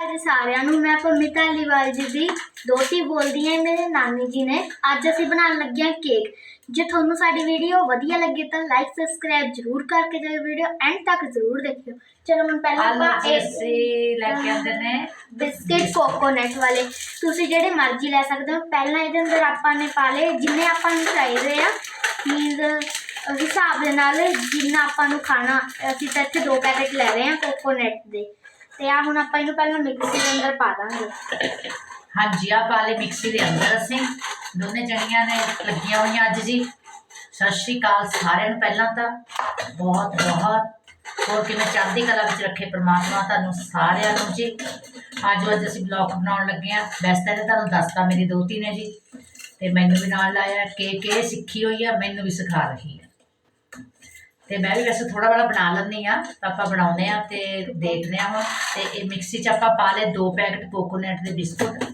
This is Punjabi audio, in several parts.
ਜੀ ਸਾਰਿਆਂ ਨੂੰ ਮੈਂ ਪੰਮੀ ਧਾਲੀਵਾਲ ਜੀ ਦੀ ਦੋਤੀ ਬੋਲਦੀ ਹਾਂ ਮੇਰੇ ਨਾਨੀ ਜੀ ਨੇ। ਅੱਜ ਅਸੀਂ ਬਣਾਉਣ ਲੱਗੇ ਹਾਂ ਕੇਕ। ਜੇ ਤੁਹਾਨੂੰ ਸਾਡੀ ਵੀਡੀਓ ਵਧੀਆ ਲੱਗੇ ਤਾਂ ਲਾਈਕ ਸਬਸਕ੍ਰਾਈਬ ਜ਼ਰੂਰ ਕਰਕੇ ਜਾਇਓ ਵੀਡੀਓ ਐਂਡ ਤੱਕ ਜ਼ਰੂਰ ਦੇਖਿਓ। ਚਲੋ ਹੁਣ ਪਹਿਲਾਂ ਆਪਾਂ ਇਹ ਜੈਸੇ ਲੈ ਕੇ ਆਉਂਦੇ ਨੇ ਬਿਸਕਿਟ ਕੋਕੋਨਟ ਵਾਲੇ। ਤੁਸੀਂ ਜਿਹੜੇ ਮਰਜ਼ੀ ਲੈ ਸਕਦੇ ਹੋ। ਪਹਿਲਾਂ ਇਹਦੇ ਅੰਦਰ ਆਪਾਂ ਨੇ ਪਾ ਲਏ ਜਿੰਨੇ ਆਪਾਂ ਨੂੰ ਚਾਹੀਦੇ ਆ। ਮੀਨਸ ਹਿਸਾਬ ਦੇ ਨਾਲ ਜਿੰਨਾ ਆਪਾਂ ਨੂੰ ਖਾਣਾ ਅਸੀਂ ਤਾਂ ਇੱਥੇ ਦੋ ਪੈਕੇਟ ਲੈ ਰਹੇ ਹਾਂ ਕੋਕੋਨਟ ਦੇ। ਤੇ ਆ ਹੁਣ ਆਪਾਂ ਇਹਨੂੰ ਪਹਿਲਾਂ ਮਿਕਸੀ ਦੇ ਅੰਦਰ ਪਾ ਦਾਂਗੇ। ਹਾਂਜੀ ਆ ਪਾ ਲਏ ਮਿਕਸੀ ਦੇ ਅੰਦਰ ਅਸੀਂ। ਦੋਨੇ ਜਣੀਆਂ ਨੇ ਲੱਗੀਆਂ ਹੋਈਆਂ ਅੱਜ ਜੀ। ਸਤਿ ਸ਼੍ਰੀ ਅਕਾਲ ਸਾਰਿਆਂ ਨੂੰ ਪਹਿਲਾਂ ਤਾਂ। ਬਹੁਤ ਬਹੁਤ। ਹੋਰ ਕਿਵੇਂ ਚੜ੍ਹਦੀ ਕਲਾ ਵਿੱਚ ਰੱਖੇ ਪ੍ਰਮਾਤਮਾ ਤੁਹਾਨੂੰ ਸਾਰਿਆਂ ਨੂੰ ਜੀ। ਅੱਜ ਅੱਜ ਅਸੀਂ ਬਲੌਗ ਬਣਾਉਣ ਲੱਗੇ ਆ ਵੈਸੇ ਤਾਂ ਇਹਨੇ ਤੁਹਾਨੂੰ ਦੱਸਤਾ, ਮੇਰੀ ਦੋਤੀ ਨੇ ਜੀ। ਤੇ ਮੈਨੂੰ ਵੀ ਨਾਲ ਲਾਇਆ ਕੇ ਕੇ ਸਿੱਖੀ ਹੋਈ ਆ, ਮੈਨੂੰ ਵੀ ਸਿਖਾ ਰਹੀ ਹੈ। ਤੇ ਮੈਂ ਵੀ ਵੈਸੇ ਥੋੜਾ ਬੜਾ ਬਣਾ ਲੈਂਦੀ ਆ ਤਾਂ ਆਪਾਂ ਬਣਾਉਂਦੇ ਆ ਤੇ ਦੇਖਦੇ ਆ ਹੁਣ। ਤੇ ਇਹ ਮਿਕਸੀ 'ਚ ਆਪਾਂ ਪਾ ਲਏ ਦੋ ਪੈਕਟ ਕੋਕੋਨਟ ਦੇ ਬਿਸਕੁਟ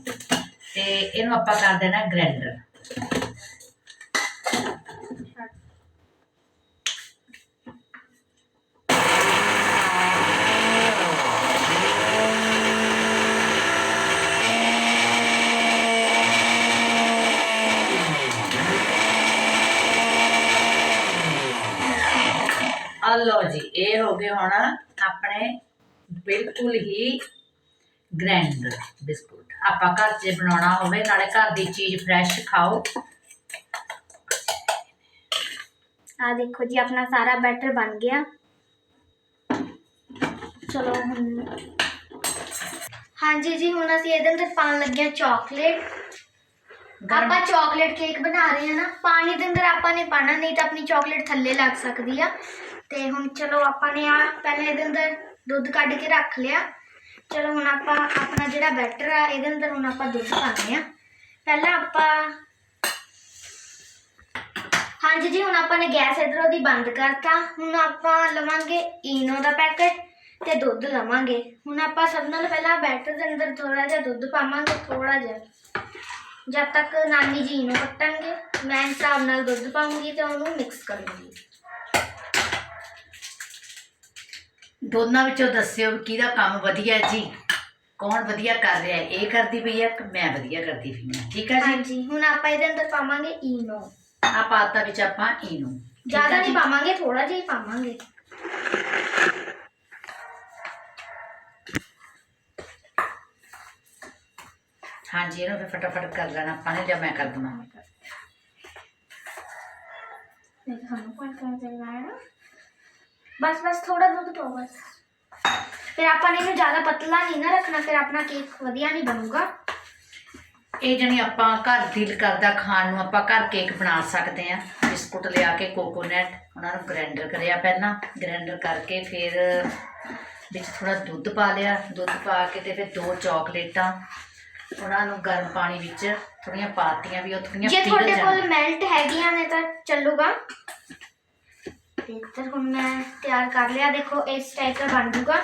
ਤੇ ਇਹਨੂੰ ਆਪਾਂ ਕਰ ਦੇਣਾ ਗ੍ਰੈਂਡਰ। ਆ ਲਓ ਜੀ, ਇਹ ਹੋ ਗਏ ਹੁਣ ਆਪਣੇ ਬਿਲਕੁਲ ਹੀ ਗ੍ਰਾਈਂਡਰ ਬਿਸਕੁਟ। ਆਪਾਂ ਘਰ 'ਚ ਬਣਾਉਣਾ ਹੋਵੇ, ਨਾਲੇ ਘਰ ਦੀ ਚੀਜ਼ ਫਰੈਸ਼ ਖਾਓ। ਆ ਦੇਖੋ ਜੀ, ਆਪਣਾ ਸਾਰਾ ਬੈਟਰ ਬਣ ਗਿਆ। ਚਲੋ ਹੁਣ ਹਾਂਜੀ ਜੀ, ਹੁਣ ਅਸੀਂ ਇਹਦੇ ਅੰਦਰ ਪਾਉਣ ਲੱਗੇ ਹਾਂ ਚਾਕਲੇਟ ਗਰਮ ਆਪਾਂ ਚਾਕਲੇਟ ਕੇਕ ਬਣਾ ਰਹੇ ਹਾਂ ਨਾ, ਪਾਣੀ ਦੇ ਅੰਦਰ ਆਪਾਂ ਨੇ ਪਾਣਾ ਨਹੀਂ ਤਾਂ ਆਪਣੀ ਚਾਕਲੇਟ ਥੱਲੇ ਲੱਗ ਸਕਦੀ ਆ। ਤੇ ਹੁਣ ਚਲੋ ਆਪਾਂ ਨੇ ਆ ਪਹਿਲਾਂ ਇਹਦੇ ਅੰਦਰ ਦੁੱਧ ਕੱਢ ਕੇ ਰੱਖ ਲਿਆ। ਚਲੋ ਹੁਣ ਆਪਾਂ ਆਪਣਾ ਜਿਹੜਾ ਬੈਟਰ ਆ, ਇਹਦੇ ਅੰਦਰ ਹੁਣ ਆਪਾਂ ਦੁੱਧ ਪਾਉਂਦੇ ਆ ਪਹਿਲਾਂ ਆਪਾਂ ਹਾਂਜੀ ਜੀ, ਹੁਣ ਆਪਾਂ ਨੇ ਗੈਸ ਇਧਰੋਂ ਦੀ ਬੰਦ ਕਰਤਾ। ਹੁਣ ਆਪਾਂ ਲਵਾਂਗੇ ਈਨੋ ਦਾ ਪੈਕੇਟ ਤੇ ਦੁੱਧ ਲਵਾਂਗੇ। ਹੁਣ ਆਪਾਂ ਸਭ ਨਾਲ ਪਹਿਲਾਂ ਬੈਟਰ ਦੇ ਅੰਦਰ ਥੋੜਾ ਜਿਹਾ ਦੁੱਧ ਪਾਵਾਂਗੇ ਥੋੜਾ ਜਿਹਾ। ਜਦ ਤੱਕ ਨਾਨੀ ਜੀ ਨੂੰ ਕੱਟਣਗੇ ਮੈਂ ਹਿਸਾਬ ਨਾਲ ਦੁੱਧ ਪਾਉਂਗੀ ਤੇ ਉਹਨੂੰ ਮਿਕਸ ਕਰੂੰਗੀ। ਦੋਨਾਂ ਵਿੱਚੋਂ ਦੱਸਿਓ ਵੀ ਕਿਹਦਾ ਕੰਮ ਵਧੀਆ ਹੈ ਜੀ। ਕੌਣ ਵਧੀਆ ਕਰ ਰਿਹਾ ਹੈ? ਇਹ ਕਰਦੀ ਪਈ ਹੈ ਕਿ ਮੈਂ ਵਧੀਆ ਕਰਦੀ ਪਈ ਹਾਂ? ਠੀਕ ਹੈ ਜੀ? ਹਾਂਜੀ ਹੁਣ ਆਪਾਂ ਇਹਦੇ ਅੰਦਰ ਪਾਵਾਂਗੇ ਈਨੋ। ਆ ਪਾਤਾ ਵਿੱਚ ਆਪਾਂ ਇਹਨੂੰ ਹੈ ਜ਼ਿਆਦਾ ਨਹੀਂ? ਪਾਵਾਂਗੇ ਥੋੜਾ ਜਿਹਾ ਹੀ ਪਾਵਾਂਗੇ। ਹਾਂਜੀ ਇਹਨੂੰ ਫਿਰ ਫਟਾਫਟ ਕਰ ਲੈਣਾ ਆਪਾਂ ਨੇ ਜਾਂ ਮੈਂ ਕਰ ਦਵਾਂ। ਦੇਖ ਸਾਨੂੰ ਕੋਈ ਕਰ ਦੇਣਾ ਹੈ ਨਾ। ਬਸ ਬਸ ਥੋੜਾ ਦੁੱਧ ਪਾਓ ਬਸ। ਫਿਰ ਆਪਾਂ ਨੇ ਇਹਨੂੰ ਜ਼ਿਆਦਾ ਪਤਲਾ ਨਹੀਂ ਨਾ ਰੱਖਣਾ ਫਿਰ ਆਪਣਾ ਕੇਕ ਵਧੀਆ ਨਹੀਂ ਬਣੂਗਾ। ਇਹ ਜਣੀ ਆਪਾਂ ਘਰ ਦਿਲ ਕਰਦਾ ਖਾਣ ਨੂੰ ਆਪਾਂ ਘਰ ਕੇਕ ਬਣਾ ਸਕਦੇ ਆ ਬਿਸਕੁਟ ਲਿਆ ਕੇ ਕੋਕੋਨਟ ਉਹਨਾਂ ਨੂੰ ਗ੍ਰਾਈਂਡਰ ਕਰਿਆ ਪਹਿਲਾਂ। ਗ੍ਰਾਈਂਡਰ ਕਰਕੇ ਫਿਰ ਵਿੱਚ ਥੋੜਾ ਦੁੱਧ ਪਾ ਲਿਆ। ਦੁੱਧ ਪਾ ਕੇ ਤੇ ਫਿਰ ਦੋ ਚਾਕਲੇਟਾਂ। ਉਹਨਾਂ ਨੂੰ ਗਰਮ ਪਾਣੀ ਵਿੱਚ ਥੋੜੀਆਂ ਪਾਤੀਆਂ ਵੀ ਉਹ ਥੋੜੀਆਂ ਜੇ ਤੁਹਾਡੇ ਕੋਲ ਮੈਲਟ ਹੈਗੀਆਂ ਨੇ ਤਾਂ ਚੱਲੂਗਾ। ਤੇ ਇੱਧਰ ਹੁਣ ਮੈਂ ਤਿਆਰ ਕਰ ਲਿਆ ਦੇਖੋ ਇਸ ਟਾਈਪ ਦਾ ਬਣ ਜੂਗਾ।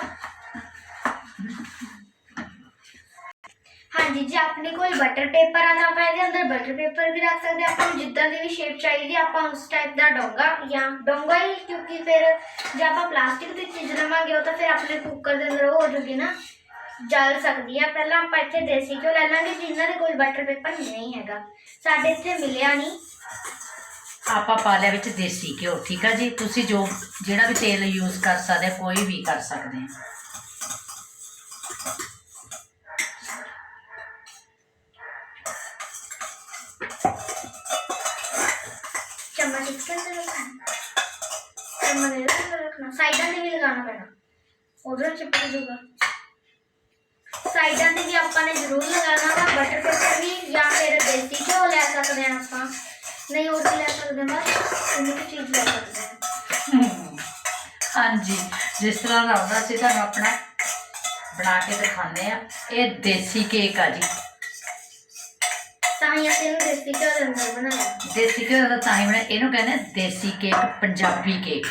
ਹਾਂਜੀ ਜੇ ਆਪਣੇ ਕੋਲ ਬਟਰ ਪੇਪਰ ਆ ਤਾਂ ਆਪਾਂ ਇਹਦੇ ਅੰਦਰ ਬਟਰ ਪੇਪਰ ਵੀ ਰੱਖ ਸਕਦੇ ਆਪਾਂ ਨੂੰ ਜਿੱਦਾਂ ਦੀ ਵੀ ਸ਼ੇਪ ਚਾਹੀਦੀ ਆਪਾਂ ਉਸ ਟਾਈਪ ਦਾ ਡੋਂਗਾ ਜਾਂ ਡੋਂਗਾ ਹੀ ਕਿਉਂਕਿ ਫਿਰ ਜੇ ਆਪਾਂ ਪਲਾਸਟਿਕ ਦੀ ਚੀਜ਼ ਲਵਾਂਗੇ ਉਹ ਤਾਂ ਫਿਰ ਆਪਣੇ ਕੁੱਕਰ ਦੇ ਅੰਦਰ ਉਹ ਹੋ ਜੂਗੀ ਨਾ। ਜਲ ਸਕਦੀ ਆ। ਪਹਿਲਾਂ ਆਪਾਂ ਇੱਥੇ ਦੇਸੀ ਘਿਓ ਲੈ ਲਾਂਗੇ ਜਿਨ੍ਹਾਂ ਦੇ ਕੋਲ ਬਟਰ ਪੇਪਰ ਨਹੀਂ ਹੈਗਾ। ਸਾਡੇ ਇੱਥੇ ਮਿਲਿਆ ਨਹੀਂ ਆਪਾਂ ਪਾ ਲਿਆ ਵਿੱਚ ਦੇਸੀ ਘਿਓ ਠੀਕ ਆ ਜੀ? ਤੁਸੀਂ ਜੋ ਜਿਹੜਾ ਵੀ ਤੇਲ ਯੂਜ਼ ਕਰ ਸਕਦੇ ਆ, ਕੋਈ ਵੀ ਕਰ ਸਕਦੇ ਆ। ਚਮਚ ਚਿਪਕ ਜੂਗਾ ਸਾਈਡਾਂ ਤੇ ਵੀ ਆਪਾਂ ਨੇ ਜ਼ਰੂਰ ਲਗਾਉਣਾ ਵਾ ਬਟਰ ਪੇਪਰ ਵੀ ਜਾਂ ਫਿਰ ਦੇਸੀ ਘਿਓ ਲੈ ਸਕਦੇ ਹਾਂ ਆਪਾਂ। ਨਹੀਂ ਉਹ ਵੀ ਲੈ ਸਕਦੇ ਬਸ ਇੰਨੀ ਕੁ ਚੀਜ਼ ਲੈ ਸਕਦੇ ਹਾਂ। ਹਾਂਜੀ ਜਿਸ ਤਰ੍ਹਾਂ ਦਾ ਹੁੰਦਾ ਸੀ ਤੁਹਾਨੂੰ ਆਪਣਾ ਬਣਾ ਕੇ ਦਿਖਾਉਂਦੇ ਆ ਇਹ ਦੇਸੀ ਕੇਕ ਆ ਜੀ। ਤਾਂ ਹੀ ਅਸੀਂ ਇਹਨੂੰ ਦੇਸੀ ਘਿਓ ਦੇ ਅੰਦਰ ਬਣਾਇਆ। ਦੇਸੀ ਘਿਓ ਦਾ ਤਾਂ ਹੀ ਬਣਿਆ ਇਹਨੂੰ ਕਹਿੰਦੇ ਆ ਦੇਸੀ ਕੇਕ ਪੰਜਾਬੀ ਕੇਕ।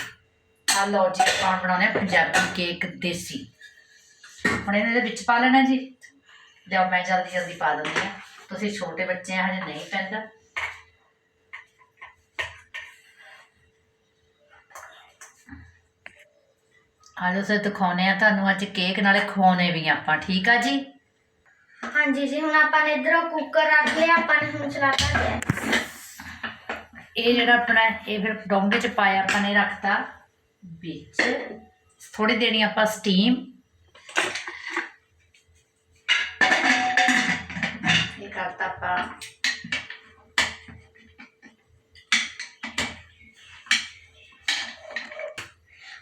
ਆ ਲਓ ਜੀ ਕੌਣ ਬਣਾਉਂਦੇ ਆ ਪੰਜਾਬੀ ਕੇਕ ਦੇਸੀ। ਹੁਣ ਇਹਨੇ ਦੇ ਵਿੱਚ ਪਾ ਲੈਣਾ ਜੀ। ਲਿਆਓ ਮੈਂ ਜਲਦੀ ਜਲਦੀ ਪਾ ਦਿੰਦੀ ਆ ਤੁਸੀਂ ਛੋਟੇ ਬੱਚੇ ਆ ਹਜੇ ਨਹੀਂ ਪੈਂਦਾ। ਆਜੋ ਸੇ ਦਿਖਾਉਨੇ ਆ ਤੁਹਾਨੂੰ। ਅੱਜ ਕੇਕ ਨਾਲੇ ਖਵਾਉਣੇ ਵੀ ਆਪਾਂ ਠੀਕ ਆ ਜੀ? ਹਾਂਜੀ ਜੀ ਹੁਣ ਆਪਾਂ ਨੇ ਇਧਰੋਂ ਕੁੱਕਰ ਰੱਖ ਲਿਆ ਆਪਾਂ ਨੇ ਹੁਣ ਚਲਾਤਾ ਗੈਸ ਇਹ ਜਿਹੜਾ ਆਪਣਾ ਇਹ ਫਿਰ ਡੋਂਗੇ ਚ ਪਾਇਆ ਆਪਾਂ ਨੇ ਰੱਖਤਾ। ਵਿੱਚ ਥੋੜੀ ਦੇਣੀ ਆਪਾਂ ਸਟੀਮ ਕਰਤਾ ਆਪਾਂ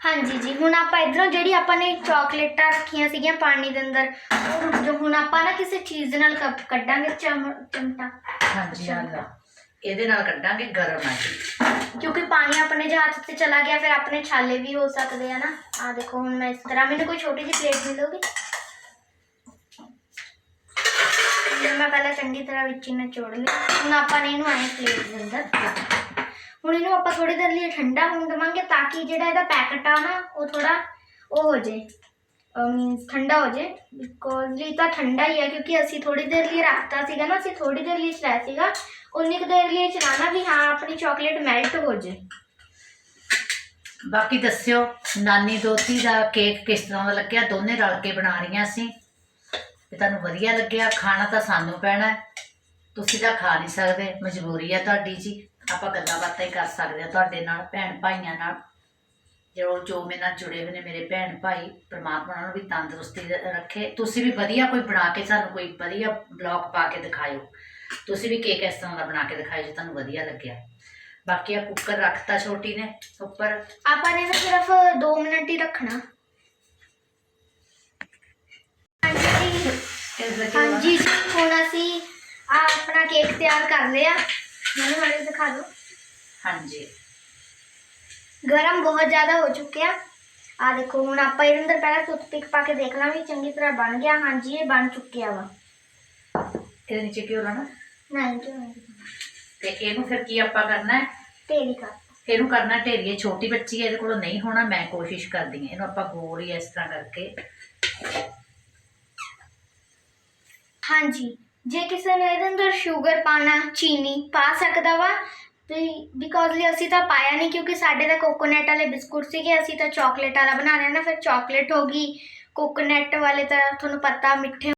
ਹਾਂਜੀ ਜੀ ਹੁਣ ਆਪਾਂ ਇਧਰੋਂ ਜਿਹੜੀ ਆਪਾਂ ਨੇ ਚਾਕਲੇਟਾਂ ਰੱਖੀਆਂ ਸੀਗੀਆਂ ਪਾਣੀ ਦੇ ਅੰਦਰ ਉਹ ਜੋ ਹੁਣ ਆਪਾਂ ਨਾ ਕਿਸੇ ਚੀਜ਼ ਨਾਲ ਕੱਪ- ਕੱਢਾਂਗੇ ਚਮ ਚਮਟਾ। ਹਾਂਜੀ ਆਲਾ ਇਹਦੇ ਨਾਲ ਕੱਢਾਂਗੇ ਗਰਮ ਆ ਜੀ ਕਿਉਂਕਿ ਪਾਣੀ ਆਪਣੇ ਜੇ ਹੱਥ ਤੇ ਚਲਾ ਗਿਆ ਫਿਰ ਆਪਣੇ ਛਾਲੇ ਵੀ ਹੋ ਸਕਦੇ ਆ ਨਾ। ਆ ਦੇਖੋ ਹੁਣ ਮੈਂ ਇਸ ਤਰ੍ਹਾਂ ਮੈਨੂੰ ਕੋਈ ਛੋਟੀ ਜਿਹੀ ਪਲੇਟ ਮਿਲੋਗੀ? ਇਹ ਮੈਂ ਪਹਿਲਾਂ ਚੰਗੀ ਤਰ੍ਹਾਂ ਵਿੱਚ ਹੀ ਨਿਚੋੜ ਲਿਆ ਹੁਣ ਆਪਾਂ ਨੇ ਇਹਨੂੰ ਆਏ ਪਲੇਟ ਦੇ ਅੰਦਰ ਹੁਣ ਇਹਨੂੰ ਆਪਾਂ ਥੋੜੀ ਦੇਰ ਲਈ ਠੰਡਾ ਹੋਣ ਦੇਵਾਂਗੇ ਤਾਂ ਕਿ ਜਿਹੜਾ ਇਹਦਾ ਪੈਕਟ ਆ ਨਾ, ਉਹ ਥੋੜਾ ਉਹ ਹੋ ਜੇ ਮੀਨਸ ਠੰਡਾ ਹੋ ਜੇ ਬਿਕੋਜ਼ ਇਹ ਤਾਂ ਠੰਡਾ ਹੀ ਹੈ ਕਿਉਂਕਿ ਅਸੀਂ ਥੋੜੀ ਦੇਰ ਲਈ ਰੱਖਤਾ ਸੀਗਾ ਨਾ, ਅਸੀਂ ਥੋੜੀ ਦੇਰ ਲਈ ਚਲਾਇਆ ਸੀਗਾ। ਉਨੀ ਕੁ ਦੇਰ ਲਈ ਚਲਾਣਾ ਵੀ ਹਾਂ, ਆਪਣੀ ਚਾਕਲੇਟ ਮੈਲਟ ਹੋ ਜੇ ਬਾਕੀ ਦੱਸਿਓ, ਨਾਨੀ ਦੋਤੀ ਦਾ ਕੇਕ ਕਿਸ ਤਰ੍ਹਾਂ ਦਾ ਲੱਗਿਆ? ਦੋਨੇ ਰਲ ਕੇ ਬਣਾ ਰਹੀਆਂ ਸੀ। ਤੇ ਤੁਹਾਨੂੰ ਵਧੀਆ ਲੱਗਿਆ, ਖਾਣਾ ਤਾਂ ਸਾਨੂੰ ਪੈਣਾ ਤੁਸੀਂ ਤਾਂ ਖਾ ਨਹੀਂ ਸਕਦੇ, ਮਜਬੂਰੀ ਹੈ ਤੁਹਾਡੀ ਜੀ। ਆਪਾਂ ਗੱਲਾਂ ਬਾਤਾਂ ਹੀ ਕਰ ਸਕਦੇ ਹਾਂ ਤੁਹਾਡੇ ਨਾਲ, ਭੈਣ ਭਾਈਆਂ ਨਾਲ। ਜੋ ਜੋ ਮੇਰੇ ਨਾਲ ਜੁੜੇ ਹੋਏ ਨੇ ਮੇਰੇ ਭੈਣ ਭਾਈ, ਪ੍ਰਮਾਤਮਾ ਉਹਨਾਂ ਨੂੰ ਵੀ ਤੰਦਰੁਸਤੀ ਰੱਖੇ। ਤੁਸੀਂ ਵੀ ਵਧੀਆ ਕੋਈ ਬਣਾ ਕੇ ਸਾਨੂੰ ਕੋਈ ਵਧੀਆ ਬਲੌਗ ਪਾ ਕੇ ਦਿਖਾਇਓ। ਤੁਸੀਂ ਵੀ ਕੇਕ ਇਸ ਤਰ੍ਹਾਂ ਦਾ ਬਣਾ ਕੇ ਦਿਖਾਇਓ ਜੇ ਤੁਹਾਨੂੰ ਵਧੀਆ ਲੱਗਿਆ। ਬਾਕੀ ਆ ਕੁੱਕਰ ਰੱਖਤਾ ਛੋਟੀ ਨੇ ਉੱਪਰ। ਆਪਾਂ ਨੇ ਤਾਂ ਸਿਰਫ 2 ਮਿੰਟ ਹੀ ਰੱਖਣਾ। ਜੀ, ਇਸ ਵਿੱਚ ਹਾਂਜੀ ਜੀ, ਹੁਣ ਅਸੀਂ ਆ ਆਪਣਾ ਕੇਕ ਤਿਆਰ ਕਰ ਲਿਆ ਮੈਨੂੰ ਮਾੜੇ ਦਿਖਾ ਦਿਓ ਹਾਂਜੀ ਗਰਮ ਬਹੁਤ ਜ਼ਿਆਦਾ ਹੋ ਚੁੱਕਿਆ ਆ ਦੇਖੋ ਹੁਣ ਆਪਾਂ ਇਹਦੇ ਅੰਦਰ ਪਹਿਲਾਂ ਟੁੱਥਪਿਕ ਪਾ ਕੇ ਦੇਖਣਾ ਵੀ ਚੰਗੀ ਤਰ੍ਹਾਂ ਬਣ ਗਿਆ ਹਾਂਜੀ ਇਹ ਬਣ ਚੁੱਕਿਆ ਵਾ ਇਹਦੇ ਨੀਚੇ ਕੀ ਹੋਣਾ ਨਾ ਨਹੀਂ ਜੀ ਨਹੀਂ। ਤੇ ਇਹਨੂੰ ਫਿਰ ਕੀ ਆਪਾਂ ਕਰਨਾ ਹੈ ਤੇਰੀ ਕਰ ਇਹਨੂੰ ਕਰਨਾ ਢੇਰੀਏ ਛੋਟੀ ਬੱਚੀ ਹੈ ਇਹਦੇ ਕੋਲੋਂ ਨਹੀਂ ਹੋਣਾ ਮੈਂ ਕੋਸ਼ਿਸ਼ ਕਰਦੀ ਹਾਂ ਇਹਨੂੰ ਆਪਾਂ ਗੋਲ ਹੀ ਇਸ ਤਰ੍ਹਾਂ ਕਰਕੇ ਹਾਂਜੀ, ਜੇ ਕਿਸੇ ਨੇ ਇਹਦੇ ਅੰਦਰ ਸ਼ੂਗਰ ਪਾਣਾ, ਚੀਨੀ ਪਾ ਸਕਦਾ ਵਾ ਬਿਕੋਜ਼ ਲਈ ਅਸੀਂ ਤਾਂ ਪਾਇਆ ਨਹੀਂ, ਕਿਉਂਕਿ ਸਾਡੇ ਤਾਂ ਕੋਕੋਨਟ ਵਾਲੇ ਬਿਸਕੁਟ ਸੀਗੇ, ਅਸੀਂ ਤਾਂ ਚਾਕਲੇਟ ਵਾਲਾ ਬਣਾ ਰਹੇ ਨਾ, ਫਿਰ ਚਾਕਲੇਟ ਹੋ ਗਈ ਕੋਕੋਨਟ ਵਾਲੇ ਤਾਂ ਤੁਹਾਨੂੰ ਪਤਾ ਮਿੱਠੇ